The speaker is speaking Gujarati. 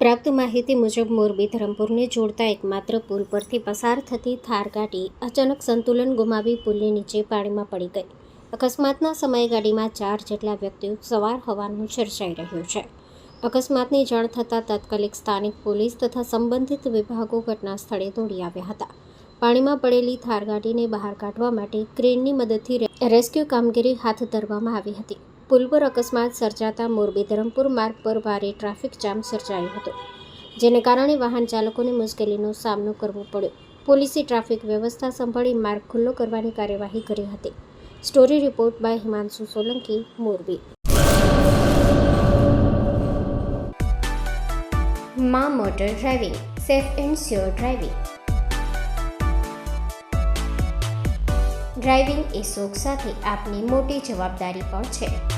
પ્રાપ્ત માહિતી મુજબ, મોરબી ધરમપુરને જોડતા એકમાત્ર પુલ પરથી પસાર થતી થાર ગાડી અચાનક સંતુલન ગુમાવી પુલની નીચે પાણીમાં પડી ગઈ. અકસ્માતના સમયે ગાડીમાં ચાર જેટલા વ્યક્તિઓ સવાર હોવાનું ચર્ચાઈ રહ્યું છે. અકસ્માતની જાણ થતાં તાત્કાલિક સ્થાનિક પોલીસ તથા સંબંધિત વિભાગો ઘટના સ્થળે દોડી આવ્યા હતા. પાણીમાં પડેલી થાર ગાડીને બહાર કાઢવા માટે ક્રેનની મદદથી રેસ્ક્યુ કામગીરી હાથ ધરવામાં આવી હતી. પુલ પર અકસ્માત સર્જાતા મોરબી ધરમપુર માર્ગ પર ભારે ટ્રાફિક જામ સર્જાયો હતો, જેને કારણે વાહન ચાલકોને મુશ્કેલીનો સામનો કરવો પડ્યો. પોલીસે ટ્રાફિક વ્યવસ્થા સંભાળી માર્ગ ખુલ્લો કરવાની કાર્યવાહી કરી હતી. Story report by Himanshu Solanki, Morbi. મા motor driving, safe and sure driving. Driving એ શોખ સાથે આપની મોટી જવાબદારી પણ છે.